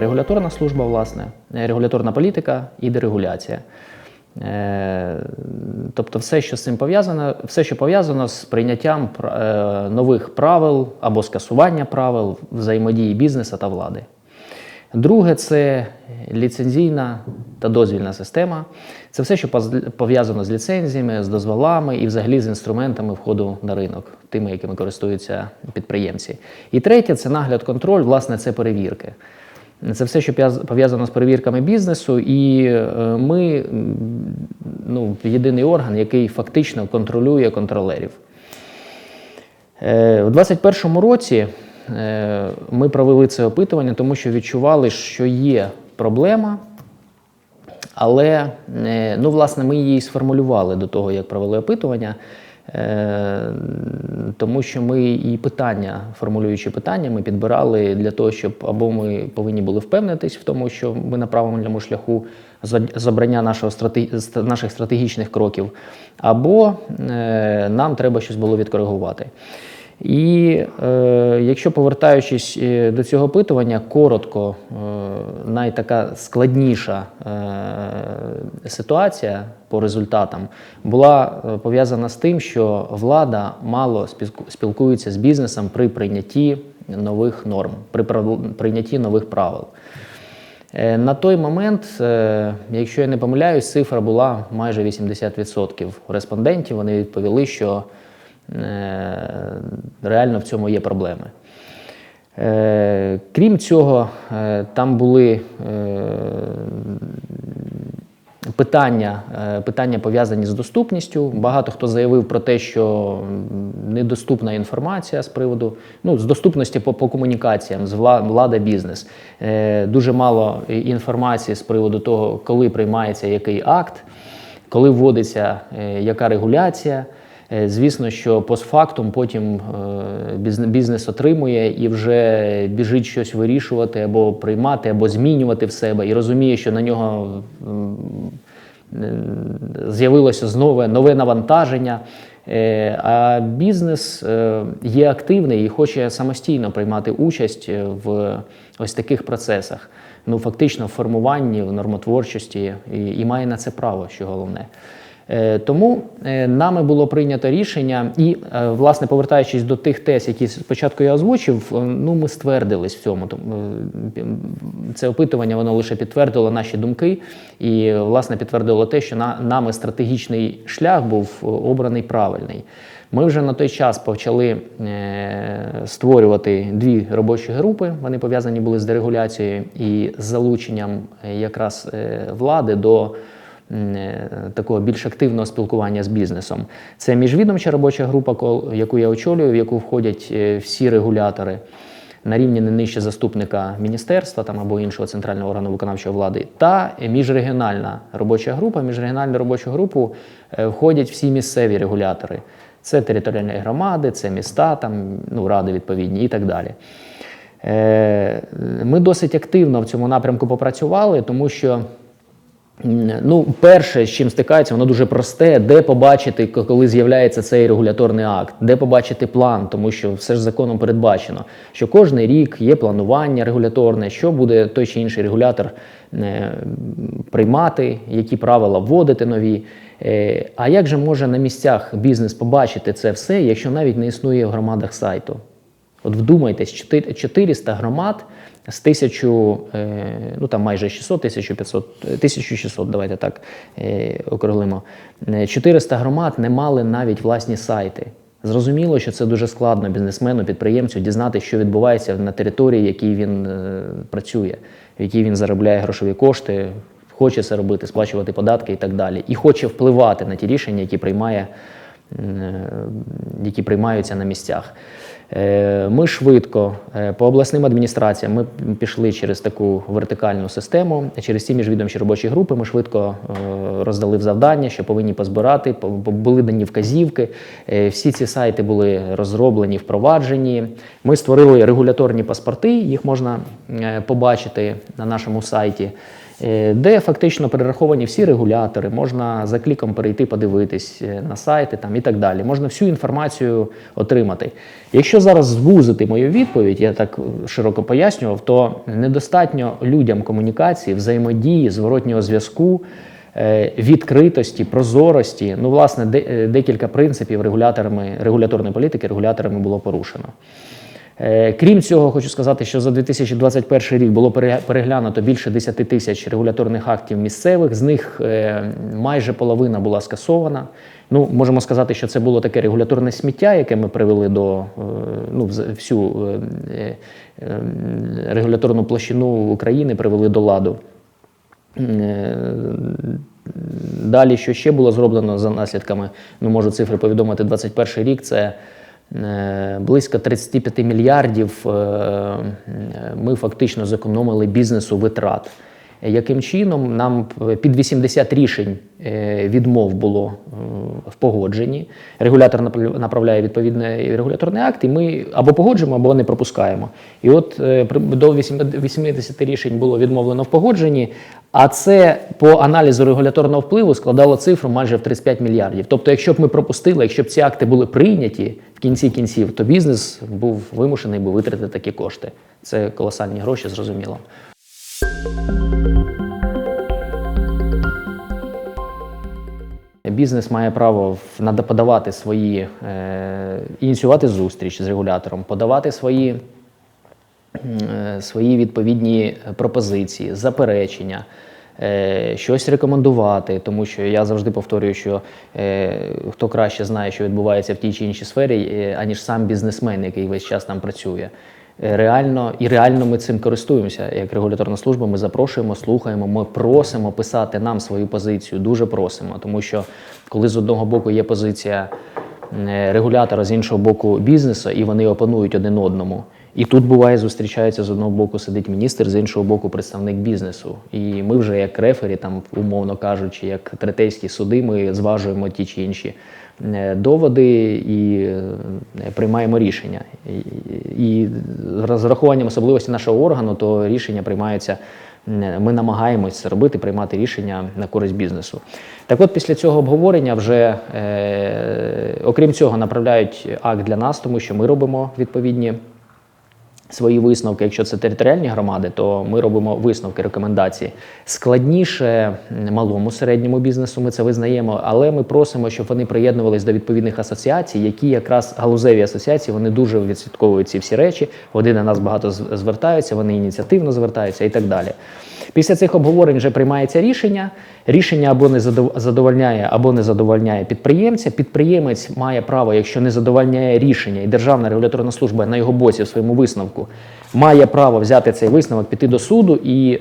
Регуляторна служба, власне, е, регуляторна політика і дерегуляція. Е, Тобто, все, що з цим пов'язано, все, що пов'язано з прийняттям е, нових правил або скасування правил взаємодії бізнесу та влади. Друге це ліцензійна та дозвільна система. Це все, що пов'язано з ліцензіями, з дозволами і взагалі з інструментами входу на ринок, тими, якими користуються підприємці. І третє це нагляд контроль, власне, це перевірки. Це все, що пов'язано з перевірками бізнесу, і е, ми ну, єдиний орган, який фактично контролює контролерів. Е, У 2021 році ми провели це опитування, тому що відчували, що є проблема, але е, ну, власне, ми її сформулювали до того, як провели опитування, е, тому що ми і питання, формулюючи питання, ми підбирали для того, щоб або ми повинні були впевнитись в тому, що ми на правильному шляху за- забрання нашого наших стратегічних кроків, або е, нам треба щось було відкоригувати. І е, якщо повертаючись е, до цього опитування, коротко, е, найтака складніша е, ситуація по результатам була е, пов'язана з тим, що влада мало спілкується з бізнесом при прийнятті нових норм, при прийнятті нових правил. Е, На той момент, е, якщо я не помиляюсь, цифра була майже 80% респондентів. Вони відповіли, що реально в цьому є проблеми. Е, Крім цього, е, там були е, питання, е, питання пов'язані з доступністю. Багато хто заявив про те, що недоступна інформація з приводу ну, з доступності по, по комунікаціям з влада, бізнес. Е, Дуже мало інформації з приводу того, коли приймається який акт, коли вводиться е, яка регуляція. Е, Звісно, що постфактум потім е, бізнес отримує і вже біжить щось вирішувати або приймати, або змінювати в себе, і розуміє, що на нього е, з'явилося знову нове навантаження. А бізнес є активний і хоче самостійно приймати участь в ось таких процесах. Ну, фактично, в формуванні, в нормотворчості, і, і має на це право, що головне. Е, Тому е, нами було прийнято рішення, і, е, власне, повертаючись до тих тез, які спочатку я озвучив, ну ми ствердились в цьому. Це опитування воно лише підтвердило наші думки, і, власне, підтвердило те, що на, нами стратегічний шлях був обраний правильний. Ми вже на той час почали створювати дві робочі групи. Вони пов'язані були з дерегуляцією і залученням якраз влади до такого більш активного спілкування з бізнесом. Це міжвідомча робоча група, яку я очолюю, в яку входять е, всі регулятори на рівні не нижче заступника міністерства там або іншого центрального органу виконавчої влади, та міжрегіональна робоча група. Міжрегіональну робочу групу е, входять всі місцеві регулятори. Це територіальні громади, це міста, там, ну, ради відповідні і так далі. Е, Ми досить активно в цьому напрямку попрацювали, тому що Ну, перше, з чим стикається, воно дуже просте, де побачити, коли з'являється цей регуляторний акт, де побачити план, тому що все ж законом передбачено, що кожний рік є планування регуляторне, що буде той чи інший регулятор е, приймати, які правила вводити нові. Е, А як же може на місцях бізнес побачити це все, якщо навіть не існує в громадах сайту? От вдумайтесь, 400 громад з 1000, е, ну там майже 600, 1500, е, 1600, давайте так е, округлимо. Е, 400 громад не мали навіть власні сайти. Зрозуміло, що це дуже складно бізнесмену, підприємцю дізнати, що відбувається на території, якій він е, працює, в якій він заробляє грошові кошти, хоче це робити, сплачувати податки і так далі. І хоче впливати на ті рішення, які приймає е, які приймаються на місцях. Е, Ми швидко е, по обласним адміністраціям ми пішли через таку вертикальну систему, через ці міжвідомчі робочі групи. Ми швидко е, роздали завдання, що повинні позбирати, по- по- були дані вказівки. Всі ці сайти були розроблені, впроваджені. Ми створили регуляторні паспорти, їх можна побачити на нашому сайті. Е, де фактично перераховані всі регулятори, можна за кліком перейти подивитись е, на сайти там, і так далі. Можна всю інформацію отримати. Якщо зараз звузити мою відповідь, я так широко пояснював, то недостатньо людям комунікації, взаємодії, зворотнього зв'язку. е, Відкритості, прозорості, ну, власне, де- декілька принципів регуляторами регуляторної політики регуляторами було порушено. Е, Крім цього, хочу сказати, що за 2021 рік було переглянуто більше 10 тисяч регуляторних актів місцевих. З них е, майже половина була скасована. Ну, можемо сказати, що це було таке регуляторне сміття, яке ми привели до е, ну, всю регуляторну площину України привели до ладу. Далі, що ще було зроблено за наслідками, ну можу цифри повідомити, 21 рік це близько 35 мільярдів. е, Ми фактично зекономили бізнесу витрат. Яким чином нам під 80 рішень е, відмов було е, в погодженні. Регулятор направляє відповідний регуляторний акт, і ми або погоджуємо, або не пропускаємо. І от е, до 80 рішень було відмовлено в погодженні, а це по аналізу регуляторного впливу складало цифру майже в 35 мільярдів. Тобто, якщо б ми пропустили, якщо б ці акти були прийняті в кінці кінців, то бізнес був вимушений би витратити такі кошти. Це колосальні гроші, зрозуміло. Бізнес має право подавати свої, е, ініціювати зустріч з регулятором, подавати свої, е, свої відповідні пропозиції, заперечення, е, щось рекомендувати, тому що я завжди повторюю, що е, хто краще знає, що відбувається в тій чи іншій сфері, е, аніж сам бізнесмен, який весь час там працює. Е, Реально і реально ми цим користуємося. Як регуляторна служба, ми запрошуємо, слухаємо, ми просимо писати нам свою позицію. Дуже просимо, тому що коли з одного боку є позиція е, регулятора, з іншого боку бізнесу, і вони опанують один одному. І тут буває, зустрічається з одного боку сидить міністр, з іншого боку представник бізнесу. І ми вже як рефері, там умовно кажучи, як третейські суди, ми зважуємо ті чи інші е, доводи і е, приймаємо рішення. І- з рахуванням особливості нашого органу, то рішення приймаються. е, Ми намагаємось це робити, приймати рішення на користь бізнесу. Так от, після цього обговорення вже, е, окрім цього, направляють акт для нас, тому що ми робимо відповідні свої висновки. Якщо це територіальні громади, то ми робимо висновки, рекомендації. Складніше малому середньому бізнесу, ми це визнаємо, але ми просимо, щоб вони приєднувались до відповідних асоціацій, які якраз галузеві асоціації вони дуже відслідковують ці всі речі. Вони на нас багато звертаються, вони ініціативно звертаються і так далі. Після цих обговорень вже приймається рішення. Рішення або не задовольняє, або не задовольняє підприємця. Підприємець має право, якщо не задовольняє рішення, і Державна регуляторна служба на його боці в своєму висновку має право взяти цей висновок, піти до суду і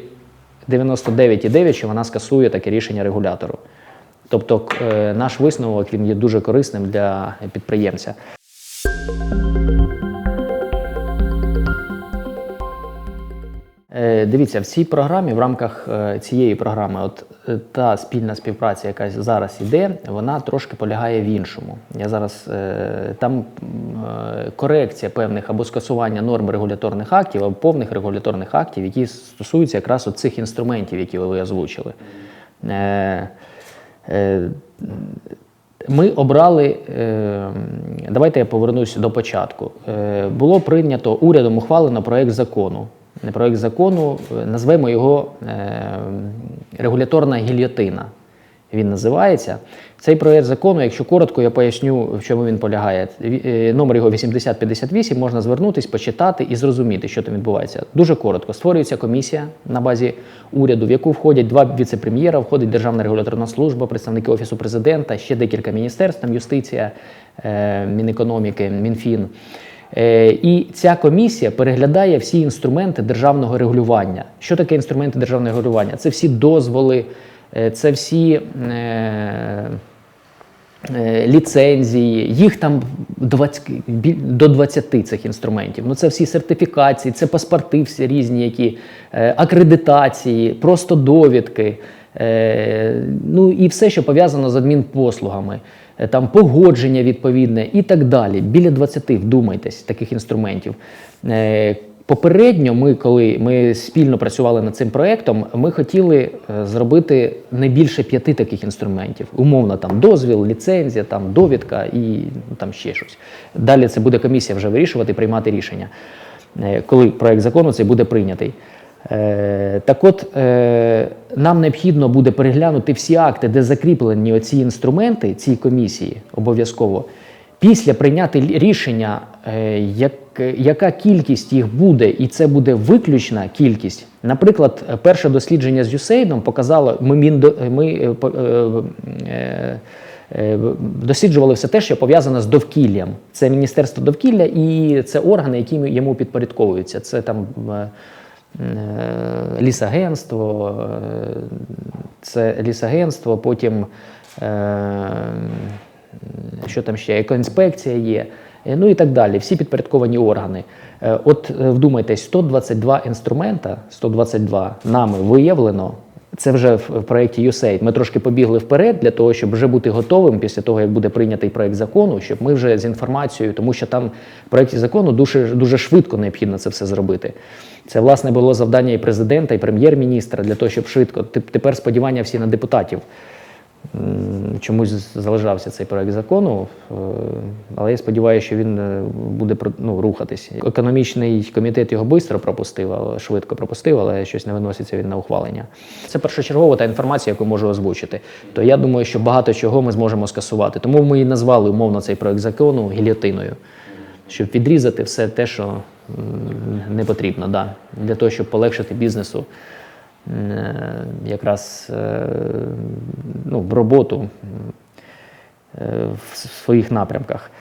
99,9, що вона скасує таке рішення регулятору. Тобто е, наш висновок він є дуже корисним для підприємця. Дивіться, в цій програмі, в рамках е, цієї програми, от е, та спільна співпраця, яка зараз йде, вона трошки полягає в іншому. Я зараз е, там е, корекція певних або скасування норм регуляторних актів, або повних регуляторних актів, які стосуються якраз цих інструментів, які ви озвучили. Е, е, ми обрали, е, давайте я повернусь до початку. Е, Було прийнято урядом ухвалено проект закону. Проект закону, е, назвемо його е, регуляторна гільйотина. Він називається. Цей проект закону, якщо коротко, я поясню, в чому він полягає. Е, Номер його 8058, можна звернутись, почитати і зрозуміти, що там відбувається. Дуже коротко. Створюється комісія на базі уряду, в яку входять два віце-прем'єра, входить Державна регуляторна служба, представники Офісу президента, ще декілька міністерств, там юстиція, е, Мінекономіки, Мінфін. Е, І ця комісія переглядає всі інструменти державного регулювання. Що таке інструменти державного регулювання? Це всі дозволи, е, це всі е, ліцензії, їх там 20, до 20 цих інструментів. Ну це всі сертифікації, це паспорти всі різні, які акредитації, просто довідки. Ну і все, що пов'язано з адмінпослугами, там погодження відповідне і так далі. Біля 20, вдумайтесь, таких інструментів. Е, Попередньо, ми, коли ми спільно працювали над цим проєктом, ми хотіли е, зробити не більше п'яти таких інструментів. Умовно, там дозвіл, ліцензія, там довідка і ну, там ще щось. Далі це буде комісія вже вирішувати, приймати рішення, е, коли проєкт закону цей буде прийнятий. Е, Так от е, нам необхідно буде переглянути всі акти, де закріплені оці інструменти, ці комісії обов'язково. Після прийняти рішення, е, як, яка кількість їх буде, і це буде виключна кількість. Наприклад, перше дослідження з USAID показало, ми, ми досліджували все те, що пов'язане з довкіллям. Це Міністерство довкілля і це органи, які йому підпорядковуються. Це там. Е, лісагентство, е, це лісагентство, потім е, що там ще, екоінспекція є, ну і так далі. Всі підпорядковані органи. От вдумайтесь, 122 інструмента, 122 нами виявлено. Це вже в проєкті USAID. Ми трошки побігли вперед для того, щоб вже бути готовим після того, як буде прийнятий проєкт закону, щоб ми вже з інформацією, тому що там в проєкті закону дуже, дуже швидко необхідно це все зробити. Це власне було завдання і президента, і прем'єр-міністра для того, щоб швидко. Теп- Тепер сподівання всі на депутатів. Чомусь залежався цей проект закону, е, але я сподіваюся, що він е, буде ну, рухатись. Економічний комітет його швидко пропустив, швидко пропустив, але щось не виноситься він на ухвалення. Це першочергова та інформація, яку можу озвучити. То я думаю, що багато чого ми зможемо скасувати. Тому ми і назвали умовно цей проект закону гільотиною, щоб відрізати все те, що не потрібно, да, для того, щоб полегшити бізнесу якраз е, ну, роботу е, в своїх напрямках.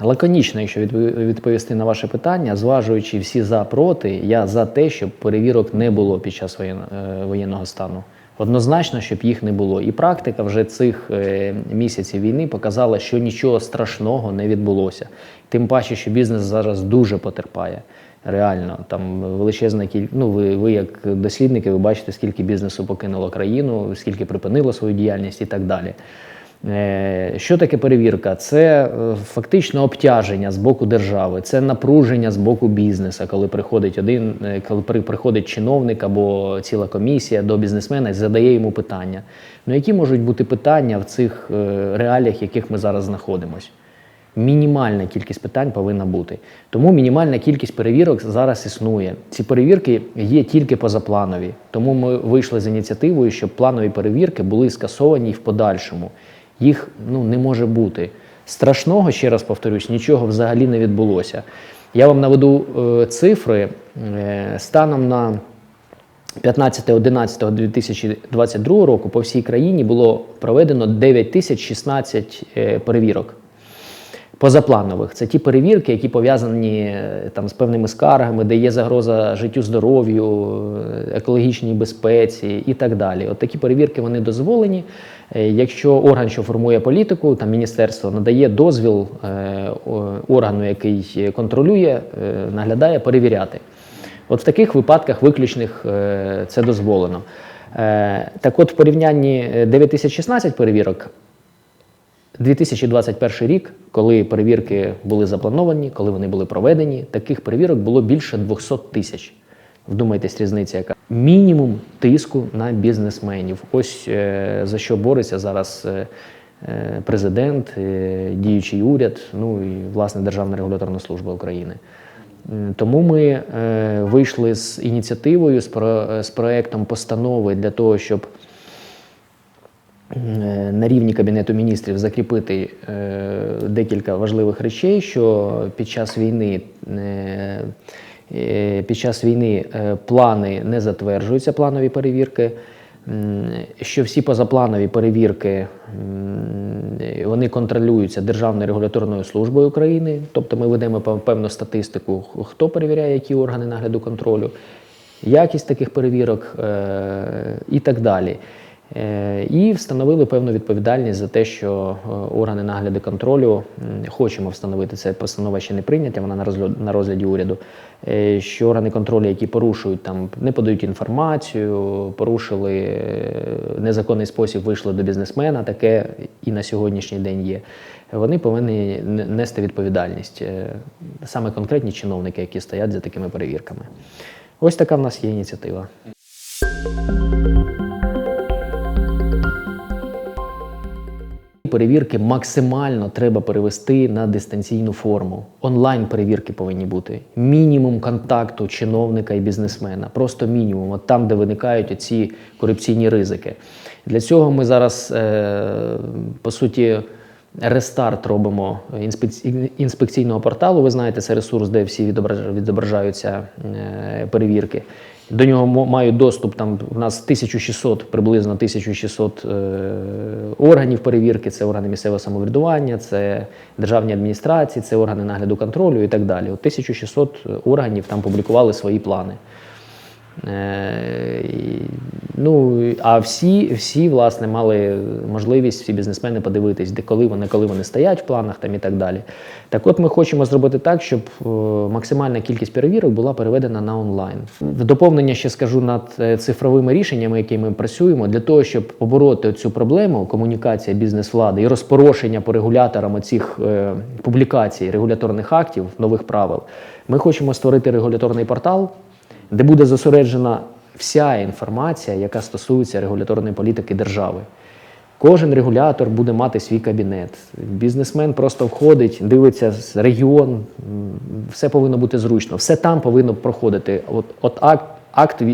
Лаконічно, якщо відповісти на ваше питання, зважуючи всі за проти, я за те, щоб перевірок не було під час е, воєнного стану. Однозначно, щоб їх не було. І практика вже цих е, місяців війни показала, що нічого страшного не відбулося. Тим паче, що бізнес зараз дуже потерпає. Реально, там величезна кіль... Ну, ви, ви як дослідники, ви бачите, скільки бізнесу покинуло країну, скільки припинило свою діяльність і так далі. Е, Що таке перевірка? Це е, фактично обтяження з боку держави, це напруження з боку бізнесу, коли приходить один, е, коли приходить чиновник або ціла комісія до бізнесмена і задає йому питання. Ну які можуть бути питання в цих реаліях, в яких ми зараз знаходимося? Мінімальна кількість питань повинна бути. Тому мінімальна кількість перевірок зараз існує. Ці перевірки є тільки позапланові. Тому ми вийшли з ініціативою, щоб планові перевірки були скасовані в подальшому. Їх ну, не може бути. Страшного, ще раз повторюсь, нічого взагалі не відбулося. Я вам наведу е, цифри Е, станом на 15.11.2022 року по всій країні було проведено 9016 е, перевірок. Позапланових це ті перевірки, які пов'язані е, там з певними скаргами, де є загроза життю, здоров'ю, е, екологічній безпеці і так далі. От такі перевірки вони дозволені. Е, Якщо орган, що формує політику, там міністерство надає дозвіл е, органу, який контролює, е, наглядає, перевіряти. От в таких випадках виключних це дозволено. Так от в порівнянні е, 9016 перевірок 2021 рік, коли перевірки були заплановані, коли вони були проведені, таких перевірок було більше 200 тисяч. Вдумайтесь, різниця яка. Мінімум тиску на бізнесменів. Ось е, за що бореться зараз е, е, президент, е, діючий уряд, ну і власне Державна регуляторна служба України. Тому ми е, вийшли з ініціативою, з, про, з проектом постанови для того, щоб е, на рівні Кабінету міністрів закріпити е, декілька важливих речей, що під час війни. е, е, Під час війни е, плани не затверджуються, планові перевірки, що всі позапланові перевірки вони контролюються Державною регуляторною службою України, тобто ми ведемо певну статистику, хто перевіряє, які органи нагляду контролю, якість таких перевірок е, і так далі. Е, І встановили певну відповідальність за те, що е, органи нагляду контролю хочемо встановити це постанова ще не прийнята, вона на розгляд на розгляді уряду. е, Що органи контролю, які порушують там, не подають інформацію, порушили незаконний спосіб, вийшли до бізнесмена, таке і на сьогоднішній день є. Вони повинні нести відповідальність. Саме конкретні чиновники, які стоять за такими перевірками. Ось така в нас є ініціатива. Перевірки максимально треба перевести на дистанційну форму. Онлайн перевірки повинні бути. Мінімум контакту чиновника і бізнесмена. Просто мінімум. От там, де виникають ці корупційні ризики. Для цього ми зараз, е, по суті, рестарт робимо інспекці- інспекційного порталу. Ви знаєте, це ресурс, де всі відображ- відображаються е, перевірки. До нього має доступ там у нас 1600, приблизно 1600 е, органів перевірки. Це органи місцевого самоврядування, це державні адміністрації, це органи нагляду контролю і так далі. От 1600 органів там публікували свої плани. Е, Ну, а всі, всі, власне, мали можливість, всі бізнесмени подивитись, де коли вони, коли вони стоять в планах там і так далі. Так от ми хочемо зробити так, щоб е, максимальна кількість перевірок була переведена на онлайн. В доповнення ще скажу над е, цифровими рішеннями, які ми працюємо, для того, щоб побороти цю проблему комунікація бізнес-влади і розпорошення по регуляторам оцих е, публікацій регуляторних актів, нових правил. Ми хочемо створити регуляторний портал, де буде зосереджена вся інформація, яка стосується регуляторної політики держави. Кожен регулятор буде мати свій кабінет. Бізнесмен просто входить, дивиться регіон, все повинно бути зручно, все там повинно проходити. От, от акт, акт е,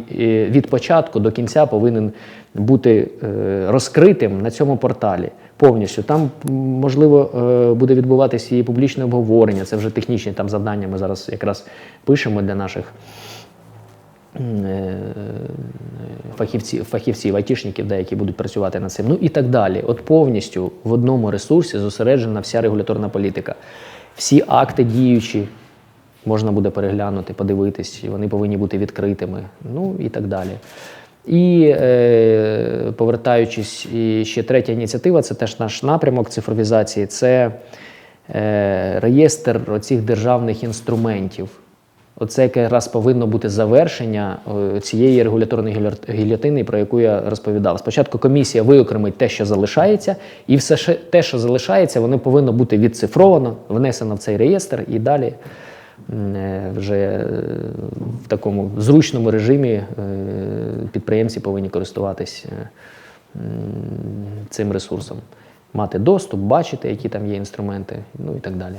від початку до кінця повинен бути е, розкритим на цьому порталі. Повністю там можливо е, буде відбуватися і публічне обговорення. Це вже технічні там завдання. Ми зараз якраз пишемо для наших фахівців, фахівців, айтішників, да, які будуть працювати над цим. Ну і так далі. От повністю в одному ресурсі зосереджена вся регуляторна політика. Всі акти діючі можна буде переглянути, подивитись, вони повинні бути відкритими, ну і так далі. І е, повертаючись, і ще третя ініціатива це теж наш напрямок цифровізації. Це е, реєстр оцих державних інструментів. Оце якраз повинно бути завершення е, цієї регуляторної гільотини, про яку я розповідав. Спочатку комісія виокремить те, що залишається, і все те, що залишається, воно повинно бути відцифровано, внесено в цей реєстр і далі е, вже е, в такому зручному режимі підприємці повинні користуватись е, цим ресурсом, мати доступ, бачити, які там є інструменти, ну і так далі.